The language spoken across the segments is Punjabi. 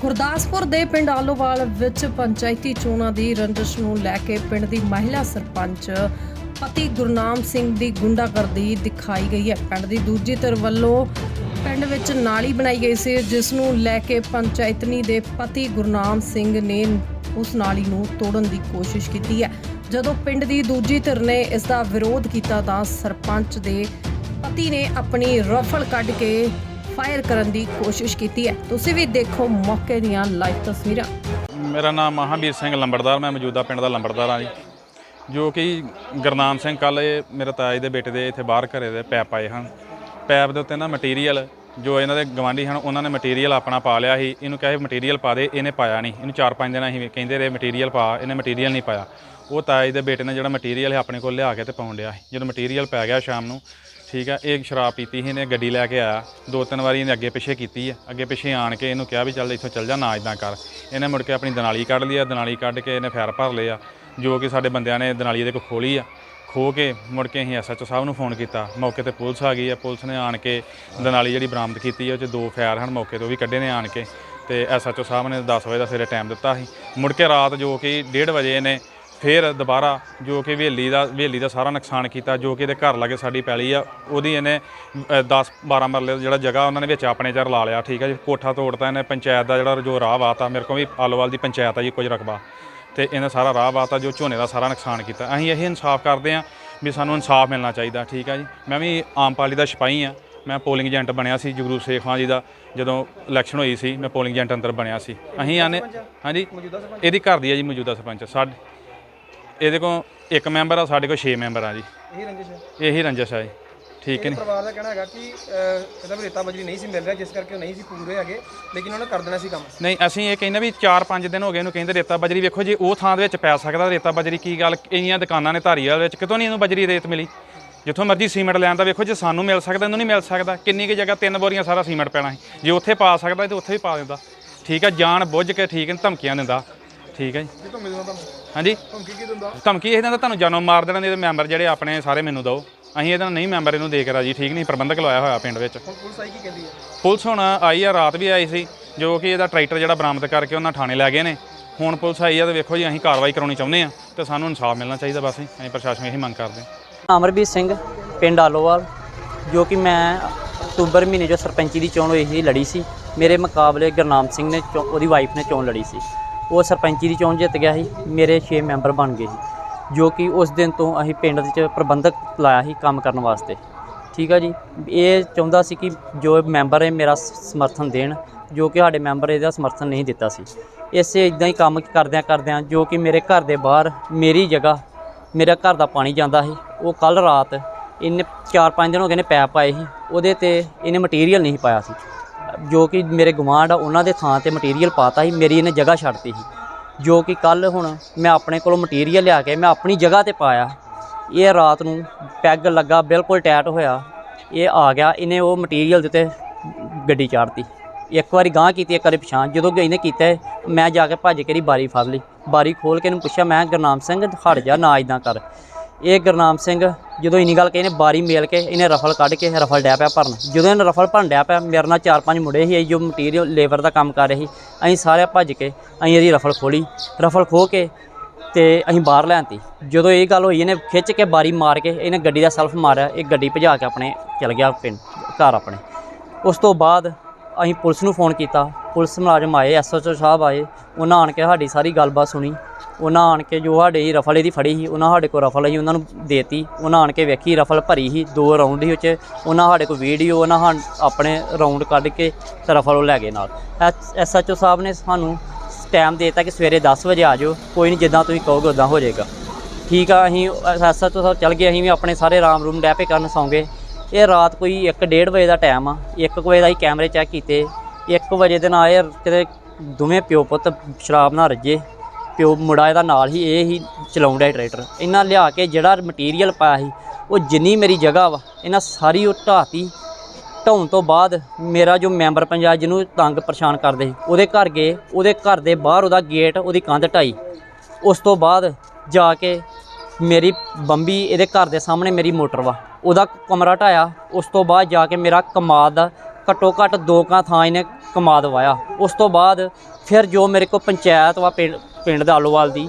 ਗੁਰਦਾਸਪੁਰ ਦੇ ਪਿੰਡ ਆਲੋਵਾਲ ਵਿੱਚ ਪੰਚਾਇਤੀ ਚੋਣਾਂ ਦੀ ਰੰਜਿਸ਼ ਨੂੰ ਲੈ ਕੇ ਪਿੰਡ ਦੀ ਮਹਿਲਾ ਸਰਪੰਚ ਪਤੀ ਗੁਰਨਾਮ ਸਿੰਘ ਦੀ ਗੁੰਡਾਗਰਦੀ ਦਿਖਾਈ ਗਈ ਹੈ। ਪਿੰਡ ਦੀ ਦੂਜੀ ਧਿਰ ਵੱਲੋਂ ਪਿੰਡ ਵਿੱਚ ਨਾਲੀ ਬਣਾਈ ਗਈ ਸੀ, ਜਿਸ ਨੂੰ ਲੈ ਕੇ ਪੰਚਾਇਤਨੀ ਦੇ ਪਤੀ ਗੁਰਨਾਮ ਸਿੰਘ ਨੇ ਉਸ ਨਾਲੀ ਨੂੰ ਤੋੜਨ ਦੀ ਕੋਸ਼ਿਸ਼ ਕੀਤੀ ਹੈ। ਜਦੋਂ ਪਿੰਡ ਦੀ ਦੂਜੀ ਧਿਰ ਨੇ ਇਸ ਦਾ ਵਿਰੋਧ ਕੀਤਾ ਤਾਂ ਸਰਪੰਚ ਦੇ ਪਤੀ ਨੇ ਆਪਣੀ ਰਫਲ ਕੱਢ ਕੇ ਫਾਇਰ ਕਰਨ ਦੀ ਕੋਸ਼ਿਸ਼ ਕੀਤੀ ਹੈ। ਤੁਸੀਂ ਵੀ ਦੇਖੋ ਮੌਕੇ ਦੀਆਂ ਲਾਈਵ ਤਸਵੀਰਾਂ। ਮੇਰਾ ਨਾਮ ਮਹਾਂਵੀਰ ਸਿੰਘ ਲੰਬੜਦਾਰ, ਮੈਂ ਮੌਜੂਦਾ ਪਿੰਡ ਦਾ ਲੰਬੜਦਾਰ ਹਾਂ ਜੀ। ਜੋ ਕਿ ਗੁਰਨਾਮ ਸਿੰਘ ਕੱਲ ਇਹ ਮੇਰੇ ਤਾਏ ਦੇ ਬੇਟੇ ਦੇ ਇੱਥੇ ਬਾਹਰ ਘਰੇ ਦੇ ਪੈਪ ਆਏ ਹਨ। ਪੈਪ ਦੇ ਉੱਤੇ ਨਾ ਮਟੀਰੀਅਲ ਜੋ ਇਹਨਾਂ ਦੇ ਗਵਾਂਢੀ ਹਨ, ਉਹਨਾਂ ਨੇ ਮਟੀਰੀਅਲ ਆਪਣਾ ਪਾ ਲਿਆ ਸੀ। ਇਹਨੂੰ ਕਹੇ ਮਟੀਰੀਅਲ ਪਾ ਦੇ, ਇਹਨੇ ਪਾਇਆ ਨਹੀਂ। ਇਹਨੂੰ 4-5 ਦਿਨ ਅਸੀਂ ਕਹਿੰਦੇ ਰਹੇ ਮਟੀਰੀਅਲ ਪਾ, ਇਹਨੇ ਮਟੀਰੀਅਲ ਨਹੀਂ ਪਾਇਆ। ਉਹ ਤਾਏ ਦੇ ਬੇਟੇ ਨੇ ਜਿਹੜਾ ਮਟੀਰੀਅਲ ਹੈ ਆਪਣੇ ਕੋਲ ਲਿਆ ਕੇ ਤੇ ਪਾਉਣ ਲਿਆ ਸੀ। ਜਦੋਂ ਮਟੀਰੀਅਲ ਪੈ ਗਿਆ ਸ਼ਾਮ ਨੂੰ ਠੀਕ ਹੈ ਇਹ ਸ਼ਰਾਬ ਪੀਤੀ ਸੀ, ਇਹਨੇ ਗੱਡੀ ਲੈ ਕੇ ਆਇਆ। ਦੋ ਤਿੰਨ ਵਾਰੀ ਇਹਨੇ ਅੱਗੇ ਪਿੱਛੇ ਕੀਤੀ ਹੈ ਅੱਗੇ ਪਿੱਛੇ ਆਣ ਕੇ ਇਹਨੂੰ ਕਿਹਾ ਵੀ ਚੱਲ ਇੱਥੋਂ ਚੱਲ ਜਾ, ਨਾ ਇਦਾਂ ਕਰ। ਇਹਨੇ ਮੁੜ ਕੇ ਆਪਣੀ ਦਨਾਲੀ ਕੱਢ ਲਈ ਆ, ਦਨਾਲੀ ਕੱਢ ਕੇ ਇਹਨੇ ਫੈਰ ਭਰ ਲਿਆ ਜੋ ਕਿ ਸਾਡੇ ਬੰਦਿਆਂ ਨੇ ਦਨਾਲੀ ਦੇ ਕੋ ਖੋਲੀ ਆ। ਖੋ ਕੇ ਮੁੜ ਕੇ ਅਸੀਂ ਐਸਐਚਓ ਸਾਹਿਬ ਨੂੰ ਫੋਨ ਕੀਤਾ। ਮੌਕੇ ਤੇ ਪੁਲਿਸ ਆ ਗਈ ਆ, ਪੁਲਿਸ ਨੇ ਆਣ ਕੇ ਦਨਾਲੀ ਜਿਹੜੀ ਬਰਾਮਦ ਕੀਤੀ ਹੈ ਉਹ 'ਚ ਦੋ ਫੈਰ ਹਨ ਮੌਕੇ ਤੋਂ ਉਹ ਵੀ ਕੱਢੇ ਨੇ ਆਣ ਕੇ। ਤੇ ਐਸਐਚਓ ਸਾਹਿਬ ਨੇ 10 ਵਜੇ ਦਾ ਸਵੇਰੇ ਟਾਈਮ ਦਿੱਤਾ ਸੀ। ਮੁੜ ਕੇ ਰਾਤ ਜੋ ਕਿ 1:30 ਵਜੇ ਨੇ ਫਿਰ ਦੁਬਾਰਾ ਜੋ ਕਿ ਹਵੇਲੀ ਦਾ ਹਵੇਲੀ ਦਾ ਸਾਰਾ ਨੁਕਸਾਨ ਕੀਤਾ, ਜੋ ਕਿ ਇਹਦੇ ਘਰ ਲਾਗੇ ਸਾਡੀ ਪੈਲੀ ਆ, ਉਹਦੀ ਇਹਨੇ 10 12 ਮਰਲੇ ਦਾ ਜਿਹੜਾ ਜਗ੍ਹਾ ਉਹਨਾਂ ਨੇ ਵਿੱਚ ਆਪਣੇ ਚਰ ਲਾ ਲਿਆ, ਠੀਕ ਹੈ ਜੀ। ਕੋਠਾ ਤੋੜਤਾ ਇਹਨੇ, ਪੰਚਾਇਤ ਦਾ ਜਿਹੜਾ ਜੋ ਰਾਹ ਵਾਤਾ, ਮੇਰੇ ਕੋਲ ਵੀ ਆਲੋਵਾਲ ਦੀ ਪੰਚਾਇਤ ਆ ਜੀ ਕੁਝ ਰਕਬਾ। ਤੇ ਇਹਨੇ ਸਾਰਾ ਰਾਹ ਵਾਤਾ, ਜੋ ਝੋਨੇ ਦਾ ਸਾਰਾ ਨੁਕਸਾਨ ਕੀਤਾ। ਅਸੀਂ ਇਹ ਇਨਸਾਫ ਕਰਦੇ ਹਾਂ ਵੀ ਸਾਨੂੰ ਇਨਸਾਫ ਮਿਲਣਾ ਚਾਹੀਦਾ, ਠੀਕ ਆ ਜੀ। ਮੈਂ ਵੀ ਆਮ ਪਾਲੀ ਦਾ ਸਿਪਾਹੀ ਆ ਮੈਂ ਪੋਲਿੰਗ ਏਜੰਟ ਬਣਿਆ ਸੀ ਜਗਰੂ ਸੇਖ ਖਾਨ ਜੀ ਦਾ, ਜਦੋਂ ਇਲੈਕਸ਼ਨ ਹੋਈ ਸੀ, ਮੈਂ ਪੋਲਿੰਗ ਏਜੰਟ ਅੰਦਰ ਬਣਿਆ ਸੀ। ਅਸੀਂ ਆਨੇ, ਹਾਂਜੀ, ਇਹਦੀ ਘਰ ਦੀ ਹੈ ਜੀ, ਮੌਜੂਦਾ ਸਰਪੰਚ, ਸਾਡੇ। ਇਹਦੇ ਕੋਲ ਇੱਕ ਮੈਂਬਰ ਆ ਸਾਡੇ ਕੋਲ 6 ਮੈਂਬਰ ਆ ਜੀ। ਇਹੀ ਰੰਜਿਸ਼ ਹੈ? ਇਹੀ ਰੰਜਸ ਆ ਜੀ। ਠੀਕ ਹੈ ਇਹ ਨੀ? ਪਰਿਵਾਰ ਦਾ ਕਹਿਣਾ ਹੈਗਾ ਕਿ ਅਹ, ਇਹਦਾ ਰੇਤਾ ਬਜਰੀ ਨਹੀਂ ਸੀ ਮਿਲ ਰਿਹਾ ਜਿਸ ਕਰਕੇ ਉਹ ਨਹੀਂ ਸੀ ਪੂਰੇ ਹੈਗੇ ਲੇਕਿਨ ਉਹਨੇ ਕਰ ਦੇਣਾ ਸੀ ਕੰਮ। ਨਹੀਂ ਅਸੀਂ ਇਹ ਕਹਿੰਦੇ ਵੀ 4-5 ਦਿਨ ਹੋ ਗਏ ਇਹਨੂੰ ਕਹਿੰਦੇ ਰੇਤਾ ਬਜਰੀ ਵੇਖੋ ਜੀ ਉਹ ਥਾਂ ਦੇ ਵਿੱਚ ਪੈ ਸਕਦਾ ਰੇਤਾ ਬਜਰੀ ਕੀ ਗੱਲ ਇੰਨੀਆਂ ਦੁਕਾਨਾਂ ਨੇ ਧਾਰੀਵਾਲ ਵਿੱਚ ਕਿਤੋਂ ਨਹੀਂ ਇਹਨੂੰ ਬਜਰੀ ਰੇਤ ਮਿਲੀ? ਜਿੱਥੋਂ ਮਰਜ਼ੀ ਸੀਮੈਂਟ ਲੈਣ ਦਾ ਵੇਖੋ ਜੇ ਸਾਨੂੰ ਮਿਲ ਸਕਦਾ ਇਹਨੂੰ ਨਹੀਂ ਮਿਲ ਸਕਦਾ। ਕਿੰਨੀ ਕੁ ਜਗ੍ਹਾ ਤਿੰਨ ਬੋਰੀਆਂ ਸਾਰਾ ਸੀਮੈਂਟ ਪੈਣਾ ਸੀ। ਜੇ ਉੱਥੇ ਪਾ ਸਕਦਾ ਤੇ ਉੱਥੇ ਵੀ ਪਾ ਦਿੰਦਾ। ਠੀਕ ਹੈ ਜਾਣ ਬੁੱਝ ਕੇ ਠੀਕ ਹੈ ਧਮਕੀਆਂ ਦਿੰਦਾ। ਠੀਕ ਹੈ ਜੀ। ਤੋਂ ਮਿਲਦਾ ਤੁਹਾਨੂੰ? ਹਾਂਜੀ। ਧਮਕੀ ਕੀ ਦਿੰਦਾ? ਧਮਕੀ ਇਹ ਦਿੰਦਾ ਤੁਹਾਨੂੰ ਜਾਨੋਂ ਮਾਰ ਦੇਣਾ ਇਹਦੇ ਮੈਂਬਰ ਜਿਹੜੇ ਆਪਣੇ ਸਾਰੇ ਮੈਨੂੰ ਦਿਓ। ਅਸੀਂ ਇਹਦਾ ਨਹੀਂ ਮੈਂਬਰ ਇਹਨੂੰ ਦੇ ਕੇ ਰਾਜੀ ਠੀਕ ਨਹੀਂ ਪ੍ਰਬੰਧਕ ਲਵਾਇਆ ਹੋਇਆ ਪਿੰਡ ਵਿੱਚ। ਹੁਣ ਪੁਲਿਸ ਆਈ ਕੀ ਕਹਿੰਦੀ ਹੈ? ਪੁਲਿਸ ਹੁਣ ਆਈ ਆ ਰਾਤ ਵੀ ਆਈ ਸੀ ਜੋ ਕਿ ਇਹਦਾ ਟਰੈਕਟਰ ਜਿਹੜਾ ਬਰਾਮਦ ਕਰਕੇ ਉਹਨਾਂ ਥਾਣੇ ਲੈ ਗਏ ਨੇ। ਹੁਣ ਪੁਲਿਸ ਆਈ ਆ ਤੇ ਵੇਖੋ ਜੀ ਅਸੀਂ ਕਾਰਵਾਈ ਕਰਾਉਣੀ ਚਾਹੁੰਦੇ ਆ ਤੇ ਸਾਨੂੰ ਇਨਸਾਫ ਮਿਲਣਾ ਚਾਹੀਦਾ ਬਸ ਅਸੀਂ ਪ੍ਰਸ਼ਾਸਨ ਇਹੀ ਮੰਗ ਕਰਦੇ ਹਾਂ। ਅਮਰਬੀਰ ਸਿੰਘ ਪਿੰਡ ਆਲੋਵਾਲ ਜੋ ਕਿ ਮੈਂ ਅਕਤੂਬਰ ਮਹੀਨੇ ਜੋ ਸਰਪੰਚੀ ਦੀ ਚੋਣ ਹੋਈ ਸੀ ਲੜੀ ਸੀ। ਮੇਰੇ ਮੁਕਾਬਲੇ ਗੁਰਨਾਮ ਸਿੰਘ ਨੇ ਚੋ- ਉਹਦੀ ਵਾਈਫ ਨੇ ਚੋਣ ਲੜੀ ਸੀ। ਉਹ ਸਰਪੰਚੀ ਦੀ ਚੋਣ ਜਿੱਤ ਗਿਆ ਸੀ, ਮੇਰੇ 6 ਮੈਂਬਰ ਬਣ ਗਏ ਸੀ, ਜੋ ਕਿ ਉਸ ਦਿਨ ਤੋਂ ਅਸੀਂ ਪਿੰਡ ਵਿੱਚ ਪ੍ਰਬੰਧਕ ਲਾਇਆ ਸੀ ਕੰਮ ਕਰਨ ਵਾਸਤੇ। ਠੀਕ ਆ ਜੀ? ਇਹ ਚਾਹੁੰਦਾ ਸੀ ਕਿ ਜੋ ਮੈਂਬਰ ਹੈ ਮੇਰਾ ਸਮਰਥਨ ਦੇਣ, ਜੋ ਕਿ ਸਾਡੇ ਮੈਂਬਰ ਇਹਦਾ ਸਮਰਥਨ ਨਹੀਂ ਦਿੱਤਾ ਸੀ। ਇਸੇ ਇਦਾਂ ਹੀ ਕੰਮ ਕਰਦਿਆਂ ਕਰਦਿਆਂ ਜੋ ਕਿ ਮੇਰੇ ਘਰ ਦੇ ਬਾਹਰ ਮੇਰੀ ਜਗ੍ਹਾ, ਮੇਰਾ ਘਰ ਦਾ ਪਾਣੀ ਜਾਂਦਾ ਸੀ, ਉਹ ਕੱਲ ਰਾਤ ਇਹਨੇ 4-5 ਦਿਨ ਹੋ ਗਏ ਨੇ ਪੈਪ ਪਾਏ ਸੀ, ਉਹਦੇ ਤੇ ਇਹਨੇ ਮਟੀਰੀਅਲ ਨਹੀਂ ਪਾਇਆ ਸੀ। ਜੋ ਕਿ ਮੇਰੇ ਗਵਾਂਢ ਆ, ਉਹਨਾਂ ਦੇ ਥਾਂ ਤੇ ਮਟੀਰੀਅਲ ਪਾਤਾ ਸੀ, ਮੇਰੀ ਇਹਨੇ ਜਗ੍ਹਾ ਛੱਡਤੀ ਸੀ। ਜੋ ਕਿ ਕੱਲ ਹੁਣ ਮੈਂ ਆਪਣੇ ਕੋਲੋਂ ਮਟੀਰੀਅਲ ਲਿਆ ਕੇ ਮੈਂ ਆਪਣੀ ਜਗ੍ਹਾ ਤੇ ਪਾਇਆ। ਇਹ ਰਾਤ ਨੂੰ ਪੈਗ ਲੱਗਾ, ਬਿਲਕੁਲ ਟਾਈਟ ਹੋਇਆ। ਇਹ ਆ ਗਿਆ, ਇਹਨੇ ਉਹ ਮਟੀਰੀਅਲ ਦੇ ਉੱਤੇ ਗੱਡੀ ਚਾੜਤੀ। ਇੱਕ ਵਾਰੀ ਗਾਂਹ ਕੀਤੀ, ਇੱਕ ਵਾਰੀ ਪਛਾਣ। ਜਦੋਂ ਕਿ ਇਹਨੇ ਕੀਤਾ, ਮੈਂ ਜਾ ਕੇ ਭੱਜ ਕੇ ਇਹਦੀ ਬਾਰੀ ਫੜ ਲਈ। ਬਾਰੀ ਖੋਲ ਕੇ ਇਹਨੂੰ ਪੁੱਛਿਆ, ਮੈਂ ਗੁਰਨਾਮ ਸਿੰਘ, ਹਟ ਜਾ, ਨਾ ਇਦਾਂ ਕਰ। ਇਹ ਗੁਰਨਾਮ ਸਿੰਘ ਜਦੋਂ ਇੰਨੀ ਗੱਲ ਕਹੀ ਇਹਨੇ ਬਾਰੀ ਮੇਲ ਕੇ ਇਹਨੇ ਰਫਲ ਕੱਢ ਕੇ ਰਫਲ ਡਿਆ ਪਿਆ ਭਰਨ। ਜਦੋਂ ਇਹਨੇ ਰਫਲ ਭਰਨ ਡਿਆ ਪਿਆ, ਮੇਰੇ ਨਾਲ ਚਾਰ ਪੰਜ ਮੁੰਡੇ ਸੀ ਜੋ ਮਟੀਰੀਅਲ ਲੇਬਰ ਦਾ ਕੰਮ ਕਰ ਰਹੇ ਸੀ, ਅਸੀਂ ਸਾਰੇ ਭੱਜ ਕੇ ਅਸੀਂ ਇਹਦੀ ਰਫਲ ਖੋਲੀ। ਰਫਲ ਖੋ ਕੇ ਤੇ ਅਸੀਂ ਬਾਹਰ ਲੈਣਤੀ ਜਦੋਂ ਇਹ ਗੱਲ ਹੋਈ, ਇਹਨੇ ਖਿੱਚ ਕੇ ਬਾਰੀ ਮਾਰ ਕੇ ਇਹਨੇ ਗੱਡੀ ਦਾ ਸੈਲਫ ਮਾਰਿਆ, ਇਹ ਗੱਡੀ ਭਜਾ ਕੇ ਆਪਣੇ ਚਲ ਗਿਆ ਪਿੰਡ, ਘਰ ਆਪਣੇ। ਉਸ ਤੋਂ ਬਾਅਦ ਅਸੀਂ ਪੁਲਿਸ ਨੂੰ ਫੋਨ ਕੀਤਾ। ਪੁਲਿਸ ਮੁਲਾਜ਼ਮ ਆਏ ਐਸਐਚਓ ਸਾਹਿਬ ਆਏ, ਉਹਨਾਂ ਆਣ ਕੇ ਸਾਡੀ ਸਾਰੀ ਗੱਲਬਾਤ ਸੁਣੀ। ਉਹਨਾਂ ਆਣ ਕੇ ਜੋ ਸਾਡੇ ਰਫਲ ਇਹਦੀ ਫੜੀ ਸੀ, ਉਹਨਾਂ ਸਾਡੇ ਕੋਲ ਰਫਲ ਸੀ ਉਹਨਾਂ ਨੂੰ ਦੇਤੀ। ਉਹਨਾਂ ਆਣ ਕੇ ਵੇਖੀ, ਰਫਲ ਭਰੀ ਸੀ, ਦੋ ਰਾਉਂਡ ਸੀ ਉਹ 'ਚ। ਉਹਨਾਂ ਸਾਡੇ ਕੋਲ ਵੀਡੀਓ ਉਹਨਾਂ ਹਾਂ ਆਪਣੇ ਰਾਉਂਡ ਕੱਢ ਕੇ ਰਫਲ ਉਹ ਲੈ ਗਏ ਨਾਲ। ਐਸਐਚਓ ਸਾਹਿਬ ਨੇ ਸਾਨੂੰ ਟਾਈਮ ਦੇਤਾ ਕਿ ਸਵੇਰੇ 10 ਵਜੇ ਆ ਜਾਓ। ਕੋਈ ਨਹੀਂ ਜਿੱਦਾਂ ਤੁਸੀਂ ਕਹੋਗੇ ਉਦਾਂ ਹੋ ਜਾਏਗਾ। ਠੀਕ ਆ, ਅਸੀਂ ਐਸਐਚਓ ਸਾਹਿਬ ਚੱਲ ਗਏ, ਅਸੀਂ ਵੀ ਆਪਣੇ ਸਾਰੇ ਆਰਾਮ ਰੂਮ ਡੈਪੇ ਕਰਨ ਸੌਂਗੇ। ਇਹ ਰਾਤ ਕੋਈ 1:30 ਵਜੇ ਦਾ ਟਾਈਮ ਆ। 1 ਵਜੇ ਦਾ ਹੀ ਕੈਮਰੇ ਚੈੱਕ ਕੀਤੇ। 1 ਵਜੇ ਦੇ ਨਾਲ ਇਹ ਕਿਤੇ ਦੋਵੇਂ ਪਿਓ ਪੁੱਤ ਸ਼ਰਾਬ ਨਾਲ ਰੱਜੇ। ਪਿਓ ਮੁੰਡਾ ਇਹਦਾ ਨਾਲ ਹੀ, ਇਹ ਹੀ ਚਲਾਉਂਦਾ ਟਰੈਕਟਰ। ਇਹਨਾਂ ਲਿਆ ਕੇ ਜਿਹੜਾ ਮਟੀਰੀਅਲ ਪਾਇਆ ਸੀ, ਉਹ ਜਿੰਨੀ ਮੇਰੀ ਜਗ੍ਹਾ ਵਾ, ਇਹਨਾਂ ਸਾਰੀ ਉਹ ਢਾਤੀ ਢਾਉਣ ਤੋਂ ਬਾਅਦ ਮੇਰਾ ਜੋ ਮੈਂਬਰ ਪੰਚਾਇਤ ਜਿਹਨੂੰ ਤੰਗ ਪਰੇਸ਼ਾਨ ਕਰਦੇ ਸੀ, ਉਹਦੇ ਘਰ ਗਏ, ਉਹਦੇ ਘਰ ਦੇ ਬਾਹਰ ਉਹਦਾ ਗੇਟ ਉਹਦੀ ਕੰਧ ਢਾਈ। ਉਸ ਤੋਂ ਬਾਅਦ ਜਾ ਕੇ ਮੇਰੀ ਬੰਬੀ ਇਹਦੇ ਘਰ ਦੇ ਸਾਹਮਣੇ ਮੇਰੀ ਮੋਟਰ ਵਾ, ਉਹਦਾ ਕਮਰਾ ਢਾਇਆ। ਉਸ ਤੋਂ ਬਾਅਦ ਜਾ ਕੇ ਮੇਰਾ ਕਮਾਦ ਦਾ ਘੱਟੋ ਘੱਟ ਦੋ ਕਾਂ ਥਾਂ ਇਹਨੇ ਕਮਾ ਦਵਾਇਆ ਉਸ ਤੋਂ ਬਾਅਦ ਫਿਰ ਜੋ ਮੇਰੇ ਕੋਲ ਪੰਚਾਇਤ ਵਾ, ਪਿੰਡ ਪਿੰਡ ਦਾ ਆਲੋਵਾਲ ਦੀ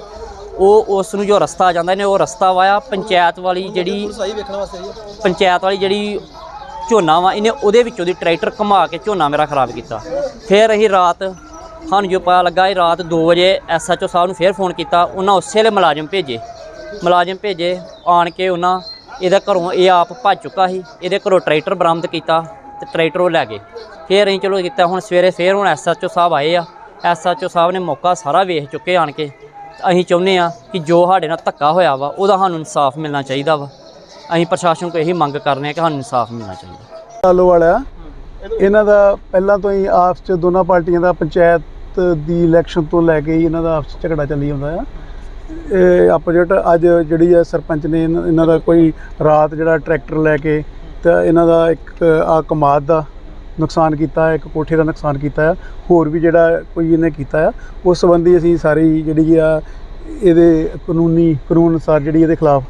ਉਹ ਉਸ ਨੂੰ ਜੋ ਰਸਤਾ ਜਾਂਦਾ ਇਹਨੇ ਉਹ ਰਸਤਾ ਵਾਇਆ ਪੰਚਾਇਤ ਵਾਲੀ ਜਿਹੜੀ ਸਹੀ ਵੇਖਣ ਵਾਸਤੇ ਜੀ ਪੰਚਾਇਤ ਵਾਲੀ ਜਿਹੜੀ ਝੋਨਾ ਵਾ ਇਹਨੇ ਉਹਦੇ ਵਿੱਚੋਂ ਦੀ ਟਰੈਕਟਰ ਘੁਮਾ ਕੇ ਝੋਨਾ ਮੇਰਾ ਖਰਾਬ ਕੀਤਾ। ਫਿਰ ਅਸੀਂ ਰਾਤ ਸਾਨੂੰ ਜੋ ਪਤਾ ਲੱਗਾ ਇਹ ਰਾਤ 2 ਵਜੇ ਐਸਐਚਓ ਸਾਹਿਬ ਨੂੰ ਫਿਰ ਫੋਨ ਕੀਤਾ ਉਹਨਾਂ ਉਸੇ ਵੇਲੇ ਮੁਲਾਜ਼ਮ ਭੇਜੇ। ਮੁਲਾਜ਼ਮ ਭੇਜੇ ਆਣ ਕੇ ਉਹਨਾਂ ਇਹਦੇ ਘਰੋਂ ਇਹ ਆਪ ਭੱਜ ਚੁੱਕਾ ਸੀ ਇਹਦੇ ਘਰੋਂ ਟਰੈਕਟਰ ਬਰਾਮਦ ਕੀਤਾ ਤੇ ਟਰੈਕਟਰ ਉਹ ਲੈ ਗਏ। ਫਿਰ ਅਸੀਂ ਚਲੋ ਕੀਤਾ ਹੁਣ ਸਵੇਰੇ ਫਿਰ ਹੁਣ ਐਸਐਚਓ ਸਾਹਿਬ ਆਏ ਆ ਐਸਐਚਓ ਸਾਹਿਬ ਨੇ ਮੌਕਾ ਸਾਰਾ ਵੇਖ ਚੁੱਕੇ ਆਣ ਕੇ। ਅਸੀਂ ਚਾਹੁੰਦੇ ਆ ਕਿ ਜੋ ਸਾਡੇ ਨਾਲ ਧੱਕਾ ਹੋਇਆ ਵਾ, ਉਹਦਾ ਸਾਨੂੰ ਇਨਸਾਫ ਮਿਲਣਾ ਚਾਹੀਦਾ ਵਾ। ਅਸੀਂ ਪ੍ਰਸ਼ਾਸਨ ਕੋਲ ਇਹੀ ਮੰਗ ਕਰਨੇ ਆ ਕਿ ਸਾਨੂੰ ਇਨਸਾਫ ਮਿਲਣਾ ਚਾਹੀਦਾ। ਆਲੋ ਵਾਲਾ ਇਹਨਾਂ ਦਾ ਪਹਿਲਾਂ ਤੋਂ ਹੀ ਆਪਸ ਚ ਦੋਨਾਂ ਪਾਰਟੀਆਂ ਦਾ ਪੰਚਾਇਤ ਦੀ ਇਲੈਕਸ਼ਨ ਤੋਂ ਲੈ ਕੇ ਹੀ ਇਹਨਾਂ ਦਾ ਆਪਸ 'ਚ ਝਗੜਾ ਚੱਲੀ ਜਾਂਦਾ ਆ। ਇਹ ਆਪੋਜੀਟ ਅੱਜ ਜਿਹੜੀ ਆ ਸਰਪੰਚ ਨੇ ਇਹਨਾਂ ਦਾ ਕੋਈ ਰਾਤ ਜਿਹੜਾ ਟਰੈਕਟਰ ਲੈ ਕੇ ਤਾਂ ਇਹਨਾਂ ਦਾ ਇੱਕ ਆ ਕਮਾਦ ਦਾ ਨੁਕਸਾਨ ਕੀਤਾ ਹੈ ਇੱਕ ਕੋਠੇ ਦਾ ਨੁਕਸਾਨ ਕੀਤਾ ਹੈ ਹੋਰ ਵੀ ਜਿਹੜਾ ਕੋਈ ਇਹਨੇ ਕੀਤਾ ਆ ਉਸ ਸੰਬੰਧੀ ਅਸੀਂ ਸਾਰੀ ਜਿਹੜੀ ਆ ਇਹਦੇ ਕਾਨੂੰਨੀ ਕਾਨੂੰਨ ਅਨੁਸਾਰ ਜਿਹੜੀ ਇਹਦੇ ਖਿਲਾਫ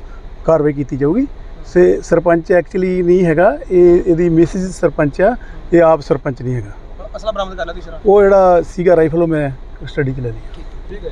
ਕਾਰਵਾਈ ਕੀਤੀ ਜਾਊਗੀ। ਸੇ ਸਰਪੰਚ ਐਕਚੁਅਲੀ ਨਹੀਂ ਹੈਗਾ ਇਹ ਇਹਦੀ ਮਿਸਿਸ ਸਰਪੰਚ ਆ ਇਹ ਆਪ ਸਰਪੰਚ ਨਹੀਂ ਹੈਗਾ। ਅਸਲਾ ਬਰਾਮਦ ਕਰ ਲਿਆ ਤੁਸੀਂ ਉਹ ਜਿਹੜਾ ਸੀਗਾ ਰਾਈਫਲ ਉਹ ਮੈਂ ਸਟੱਡੀ ਚ ਲੈ ਲਈ ਠੀਕ ਹੈ।